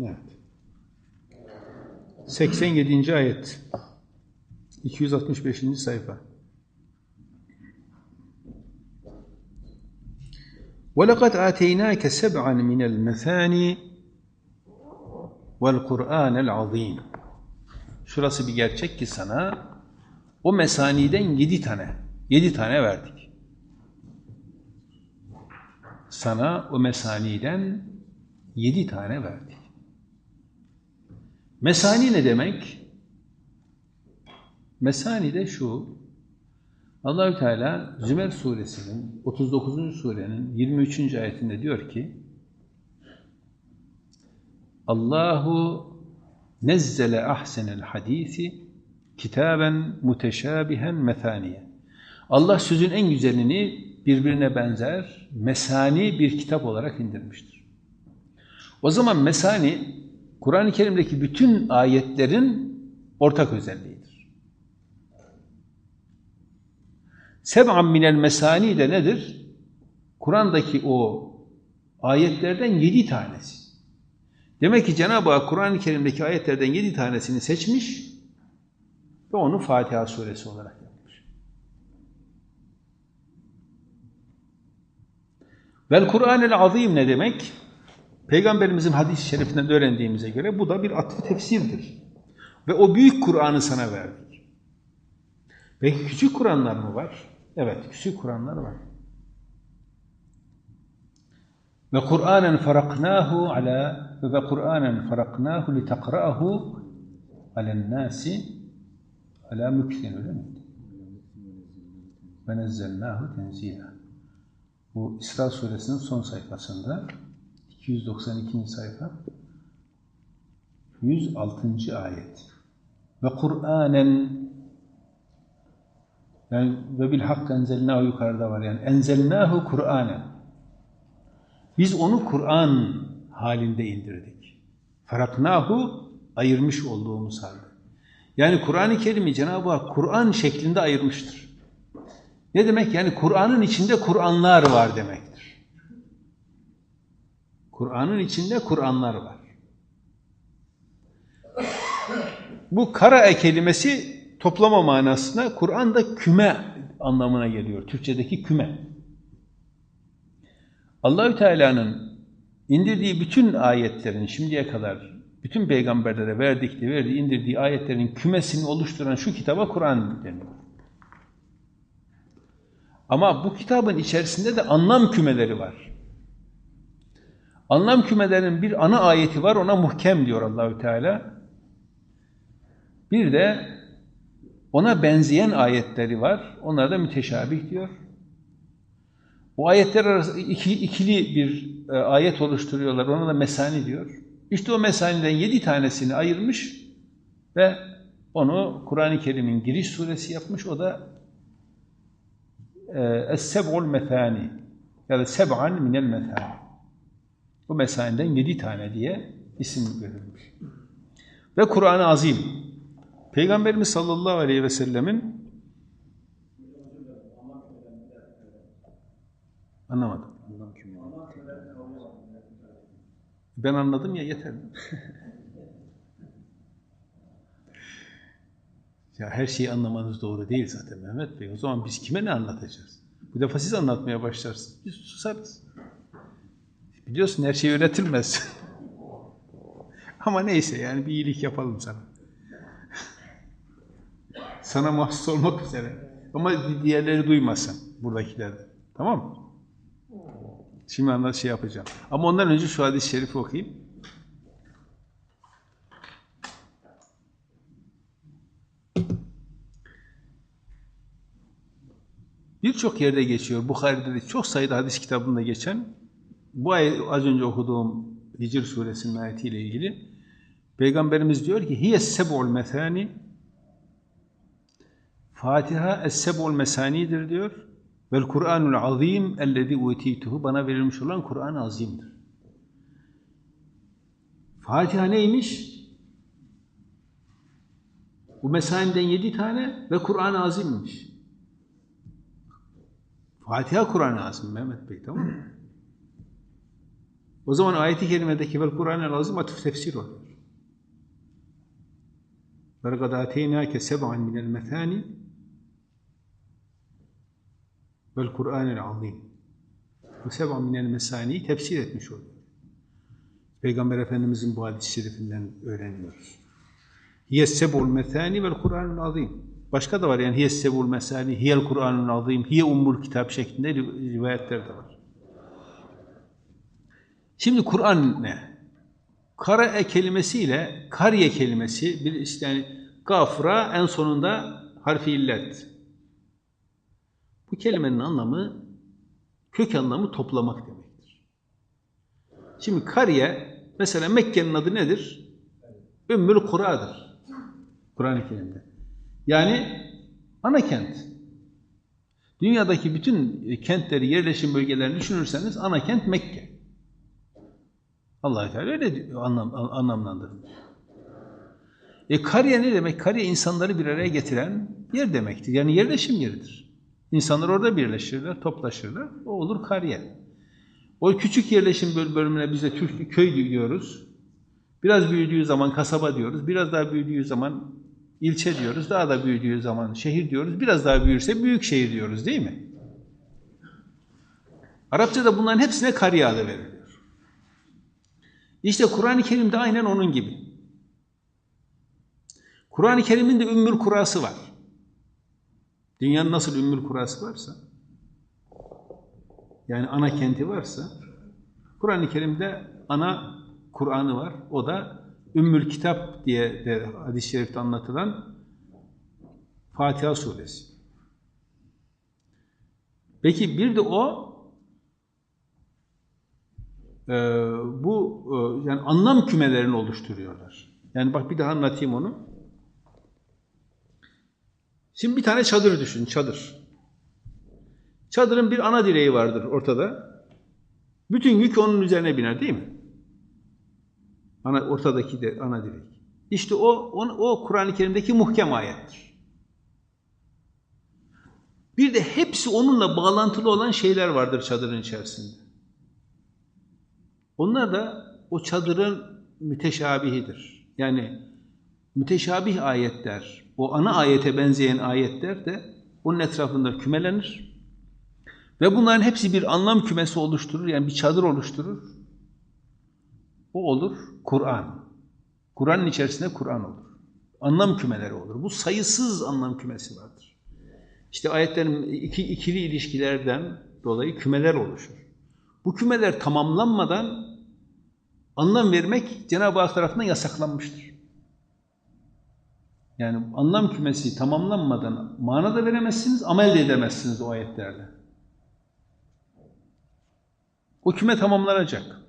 Evet. 87. ayet. 265. sayfa. وَلَقَدْ آتَيْنَاكَ سَبْعًا مِنَ الْمَثَانِ وَالْقُرْآنَ الْعَظِيمِ Şurası bir gerçek ki sana o mesaniden yedi tane, yedi tane verdik. Sana o mesaniden yedi tane verdik. Mesani ne demek? Mesani de şu, Allahü Teala Zümer suresinin 39. surenin 23. ayetinde diyor ki Allahu nezzele ahsenel hadisi kitaben muteşabihen methaniye. Allah sözün en güzelini birbirine benzer, mesani bir kitap olarak indirmiştir. O zaman mesani, Kur'an-ı Kerim'deki bütün ayetlerin ortak özelliğidir. Seb'an minel mesani de nedir? Kur'an'daki o ayetlerden yedi tanesi. Demek ki Cenab-ı Hak Kur'an-ı Kerim'deki ayetlerden yedi tanesini seçmiş ve onu Fatiha suresi olarak yapmış. Vel Kur'an-el Azim ne demek? Peygamberimizin hadis-i şerifinden öğrendiğimize göre bu da bir atfı tefsirdir. Ve o büyük Kur'an'ı sana verdik. Ve küçük Kur'anlar mı var? Evet, küçük Kur'anlar var. Ve Kur'anen faraknahu ala ve Kur'anen faraknahu li takra'ahu alen nasi ala müksin öyle mi? Ve nezzelnahu tenzila. Bu İsra suresinin son sayfasında 292. sayfa 106. ayet. Ve Kur'anen yani ve bil hak enzelnahu yukarıda var yani enzelnahu Kur'anen. Biz onu Kur'an halinde indirdik. Faraknahu ayırmış olduğumuz halde. Yani Kur'an-ı Kerim'i Cenab-ı Hak Kur'an şeklinde ayırmıştır. Ne demek? Yani Kur'an'ın içinde Kur'anlar var demektir. Kur'an'ın içinde Kur'anlar var. Bu kara kelimesi toplama manasında Kur'an'da küme anlamına geliyor. Türkçedeki küme. Allahü Teala'nın indirdiği bütün ayetlerin şimdiye kadar bütün peygamberlere verdikleri, verdiği, indirdiği ayetlerin kümesini oluşturan şu kitaba Kur'an deniyor. Ama bu kitabın içerisinde de anlam kümeleri var. Anlam kümelerinin bir ana ayeti var, ona muhkem diyor Allahü Teala. Bir de ona benzeyen ayetleri var, onlara da müteşabih diyor. Bu ayetler arası iki, ikili bir e, ayet oluşturuyorlar, ona da mesani diyor. İşte o mesaniden yedi tanesini ayırmış ve onu Kur'an-ı Kerim'in giriş suresi yapmış, o da Es-seb'ul methani ya da seb'an minel methani. Bu mesaniden yedi tane diye isim verilmiş. Ve Kur'an-ı Azim. Peygamberimiz sallallahu aleyhi ve sellemin Anlamadım. Ben anladım ya yeter. Ya her şeyi anlamanız doğru değil zaten Mehmet Bey. O zaman biz kime ne anlatacağız? Bu defa siz anlatmaya başlarsınız. Biz susarız. Biliyorsun her şey öğretilmez. Ama neyse yani bir iyilik yapalım sana. sana mahsus olmak üzere. Ama diğerleri duymasın buradakiler. Tamam mı? Şimdi anlat şey yapacağım. Ama ondan önce şu hadis-i şerifi okuyayım. Birçok yerde geçiyor. Bukhari'de de çok sayıda hadis kitabında geçen bu ayet az önce okuduğum Hicr suresinin ayetiyle ilgili Peygamberimiz diyor ki hiye seb'ul mesani Fatiha es-seb'ul mesanidir diyor. Vel Kur'anul azim ellezî utîtuhu bana verilmiş olan Kur'an azimdir. Fatiha neymiş? Bu mesaniden yedi tane ve Kur'an azimmiş. Fatiha Kur'an-ı Azim Mehmet Bey tamam mı? O zaman ayeti kerimedeki vel Kur'an-ı lazım atıf tefsir oluyor. وَلَقَدْ آتَيْنَاكَ سَبْعًا مِنَ الْمَثَانِ وَالْقُرْآنِ الْعَظِيمِ Bu seb'a minel mesaniyi tefsir etmiş oluyor. Peygamber Efendimizin bu hadis-i şerifinden öğreniyoruz. Hiyes seb'ul mesani vel Kur'anul azim. Başka da var yani hiyes seb'ul mesani, hiyel Kur'anul azim, hiye ummul kitap şeklinde rivayetler de var. Şimdi Kur'an ne? Kara kelimesiyle kariye kelimesi bir işte yani gafra en sonunda harfi illet. Bu kelimenin anlamı kök anlamı toplamak demektir. Şimdi kariye mesela Mekke'nin adı nedir? Ümmül Kura'dır. Kur'an-ı Kerim'de. Yani ana kent. Dünyadaki bütün kentleri, yerleşim bölgelerini düşünürseniz ana kent Mekke. Allah Teala öyle anlam, anlamlandırmış. E kariye ne demek? Kariye insanları bir araya getiren yer demektir. Yani yerleşim yeridir. İnsanlar orada birleşirler, toplaşırlar. O olur kariye. O küçük yerleşim bölümüne biz de Türk köy diyoruz. Biraz büyüdüğü zaman kasaba diyoruz. Biraz daha büyüdüğü zaman ilçe diyoruz. Daha da büyüdüğü zaman şehir diyoruz. Biraz daha büyürse büyük şehir diyoruz değil mi? Arapçada bunların hepsine kariye adı veriliyor. İşte Kur'an-ı Kerim'de aynen onun gibi. Kur'an-ı Kerim'in de ümmül kurası var. Dünyanın nasıl ümmül kurası varsa, yani ana kenti varsa, Kur'an-ı Kerim'de ana Kur'an'ı var. O da Ümmül Kitap diye de hadis-i şerifte anlatılan Fatiha suresi. Peki bir de o e, bu anlam kümelerini oluşturuyorlar. Yani bak bir daha anlatayım onu. Şimdi bir tane çadır düşün, çadır. Çadırın bir ana direği vardır ortada. Bütün yük onun üzerine biner değil mi? Ana, ortadaki de ana direk. İşte o, o, o Kur'an-ı Kerim'deki muhkem ayettir. Bir de hepsi onunla bağlantılı olan şeyler vardır çadırın içerisinde. Onlar da o çadırın müteşabihidir. Yani müteşabih ayetler, o ana ayete benzeyen ayetler de onun etrafında kümelenir. Ve bunların hepsi bir anlam kümesi oluşturur, yani bir çadır oluşturur. O olur Kur'an. Kur'an'ın içerisinde Kur'an olur. Anlam kümeleri olur. Bu sayısız anlam kümesi vardır. İşte ayetlerin iki, ikili ilişkilerden dolayı kümeler oluşur. Bu kümeler tamamlanmadan anlam vermek Cenab-ı Hak tarafından yasaklanmıştır. Yani anlam kümesi tamamlanmadan mana da veremezsiniz, amel de edemezsiniz o ayetlerde. O küme tamamlanacak.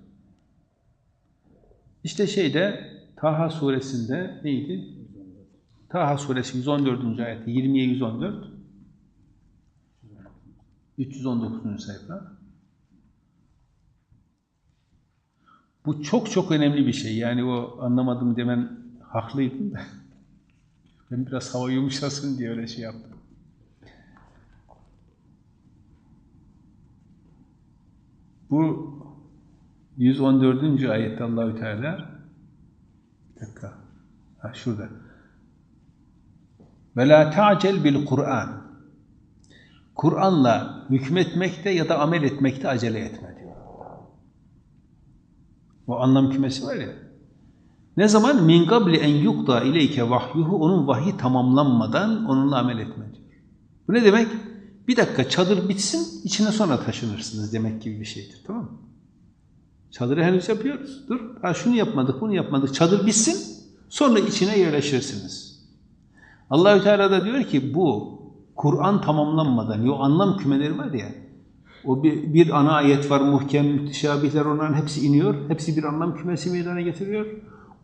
İşte şeyde Taha suresinde neydi? Taha suresi 114. ayeti 20'ye 114 319. sayfa Bu çok çok önemli bir şey. Yani o anlamadım demen haklıydın da ben biraz hava yumuşasın diye öyle şey yaptım. Bu 114. ayette Allahü Teala bir dakika. Ha şurada. Ve la ta'cel bil Kur'an. Kur'an'la hükmetmekte ya da amel etmekte acele etme. O anlam kümesi var ya. Ne zaman min qabli en yukda ileyke vahyuhu onun vahyi tamamlanmadan onunla amel etme diyor. Bu ne demek? Bir dakika çadır bitsin içine sonra taşınırsınız demek gibi bir şeydir. Tamam mı? Çadırı henüz yapıyoruz. Dur. Ha şunu yapmadık, bunu yapmadık. Çadır bitsin. Sonra içine yerleşirsiniz. Allahü Teala da diyor ki bu Kur'an tamamlanmadan, o anlam kümeleri var ya, o bir, bir ana ayet var, muhkem, müteşabihler onların hepsi iniyor. Hepsi bir anlam kümesi meydana getiriyor.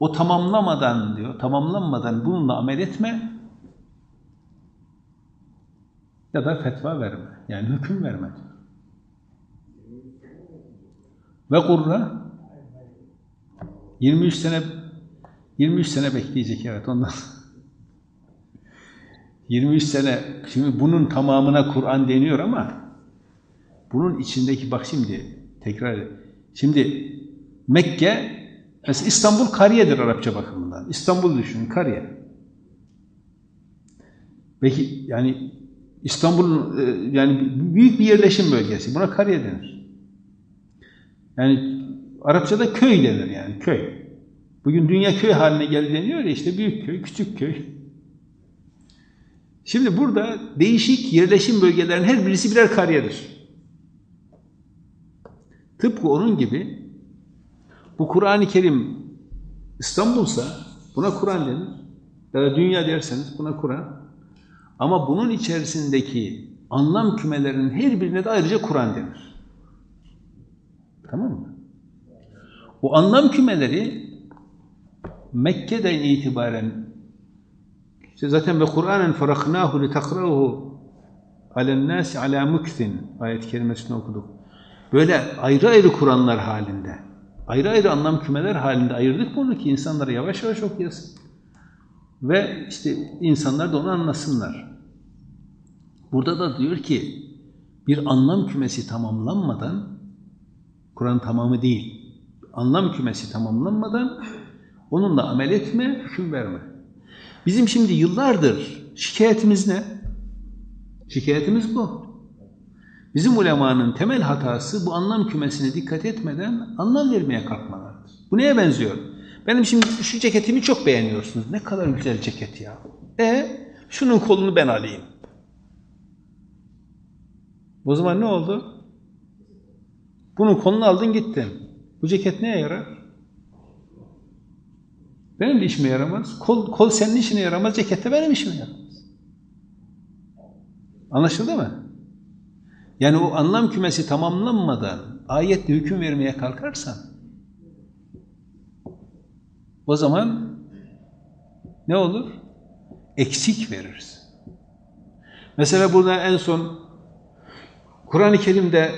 O tamamlamadan diyor, tamamlanmadan bununla amel etme ya da fetva verme. Yani hüküm verme. Ve kurra 23 sene 23 sene bekleyecek evet ondan. 23 sene şimdi bunun tamamına Kur'an deniyor ama bunun içindeki bak şimdi tekrar şimdi Mekke, mesela İstanbul kariyedir Arapça bakımından. İstanbul düşünün, kariye. Peki yani İstanbul e, yani büyük bir yerleşim bölgesi. Buna kariye denir. Yani Arapçada köy denir yani köy. Bugün dünya köy haline geldi deniyor ya işte büyük köy, küçük köy. Şimdi burada değişik yerleşim bölgelerin her birisi birer kariyedir. Tıpkı onun gibi bu Kur'an-ı Kerim İstanbul'sa buna Kur'an denir. Ya da dünya derseniz buna Kur'an. Ama bunun içerisindeki anlam kümelerinin her birine de ayrıca Kur'an denir. Tamam mı? Bu anlam kümeleri Mekke'den itibaren işte zaten ve Kur'anen feraknahu li takrahu alen nasi ala muktin ayet kelimesini okuduk. Böyle ayrı ayrı Kur'anlar halinde, ayrı ayrı anlam kümeler halinde ayırdık bunu ki insanlara yavaş yavaş okuyasın. Ve işte insanlar da onu anlasınlar. Burada da diyor ki bir anlam kümesi tamamlanmadan Kur'an tamamı değil. Anlam kümesi tamamlanmadan onunla amel etme, hüküm verme. Bizim şimdi yıllardır şikayetimiz ne? Şikayetimiz bu. Bizim ulemanın temel hatası bu anlam kümesine dikkat etmeden anlam vermeye kalkmalardır. Bu neye benziyor? Benim şimdi şu ceketimi çok beğeniyorsunuz. Ne kadar güzel ceket ya. E şunun kolunu ben alayım. O zaman ne oldu? Bunun kolunu aldın gittin. Bu ceket neye yarar? Benim de işime yaramaz. Kol, kol senin işine yaramaz, ceket de benim işime yaramaz. Anlaşıldı mı? Yani o anlam kümesi tamamlanmadan ayetle hüküm vermeye kalkarsan o zaman ne olur? Eksik veririz. Mesela burada en son Kur'an-ı Kerim'de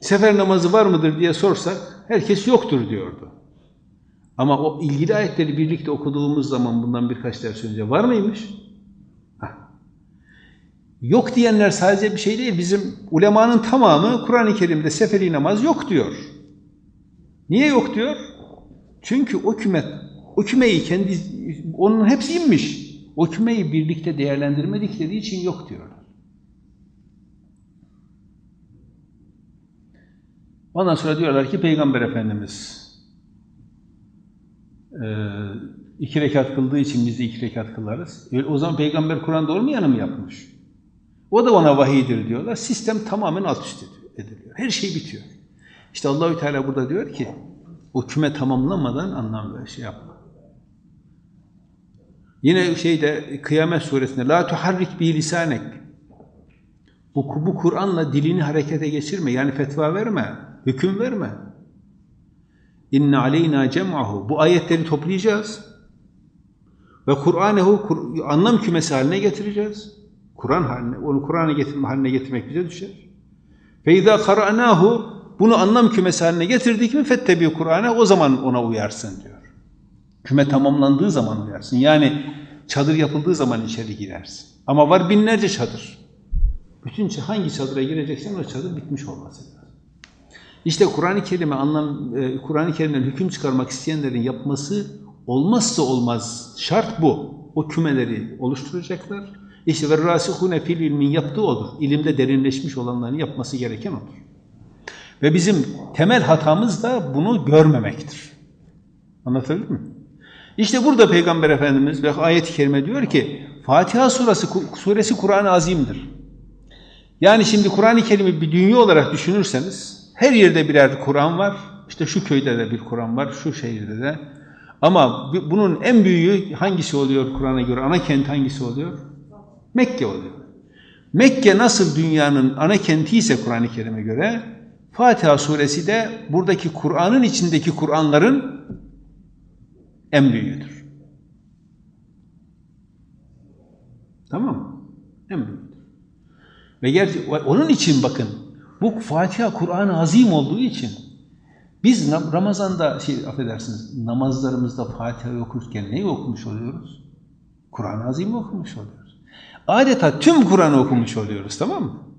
sefer namazı var mıdır diye sorsak herkes yoktur diyordu. Ama o ilgili ayetleri birlikte okuduğumuz zaman bundan birkaç ders önce var mıymış? Yok diyenler sadece bir şey değil. Bizim ulemanın tamamı Kur'an-ı Kerim'de seferi namaz yok diyor. Niye yok diyor? Çünkü o küme, o kümeyi kendi, onun hepsi inmiş. O kümeyi birlikte değerlendirmedikleri için yok diyorlar. Ondan sonra diyorlar ki Peygamber Efendimiz e, iki rekat kıldığı için biz de iki rekat kılarız. E, o zaman Peygamber Kur'an'da olmayanı mı yapmış? O da ona vahiydir diyorlar. Sistem tamamen alt üst ediliyor. Her şey bitiyor. İşte Allahü Teala burada diyor ki o küme tamamlamadan anlam ver, şey yapma. Yine şeyde Kıyamet suresinde la tuharrik bi lisanek bu, bu Kur'an'la dilini harekete geçirme. Yani fetva verme. Hüküm verme. İnne aleyna cem'ahu. Bu ayetleri toplayacağız. Ve Kur'anehu anlam kümesi haline getireceğiz. Kur'an haline, onu Kur'an'a getirme haline getirmek bize düşer. Fe izâ kara'nâhu bunu anlam kümesi haline getirdik mi fettebi Kur'an'a o zaman ona uyarsın diyor. Küme tamamlandığı zaman uyarsın. Yani çadır yapıldığı zaman içeri girersin. Ama var binlerce çadır. Bütün hangi çadıra gireceksen o çadır bitmiş olması. İşte Kur'an-ı Kerim'e anlam e, Kur'an-ı Kerim'den hüküm çıkarmak isteyenlerin yapması olmazsa olmaz şart bu. O kümeleri oluşturacaklar. İşte ve rasihune fil ilmin yaptığı odur. İlimde derinleşmiş olanların yapması gereken odur. Ve bizim temel hatamız da bunu görmemektir. Anlatabildim mi? İşte burada Peygamber Efendimiz ve ayet-i kerime diyor ki Fatiha suresi, suresi Kur'an-ı Azim'dir. Yani şimdi Kur'an-ı Kerim'i bir dünya olarak düşünürseniz her yerde birer Kur'an var. İşte şu köyde de bir Kur'an var, şu şehirde de. Ama bunun en büyüğü hangisi oluyor Kur'an'a göre? Ana kent hangisi oluyor? Mekke oluyor. Mekke nasıl dünyanın ana kenti ise Kur'an-ı Kerim'e göre Fatiha suresi de buradaki Kur'an'ın içindeki Kur'anların en büyüğüdür. Tamam mı? En büyüğüdür. Ve gerçi onun için bakın bu Fatiha Kur'an-ı Azim olduğu için biz Ramazan'da şey affedersiniz namazlarımızda Fatiha okurken neyi okumuş oluyoruz? Kur'an-ı Azim okumuş oluyoruz. Adeta tüm Kur'an'ı okumuş oluyoruz tamam mı?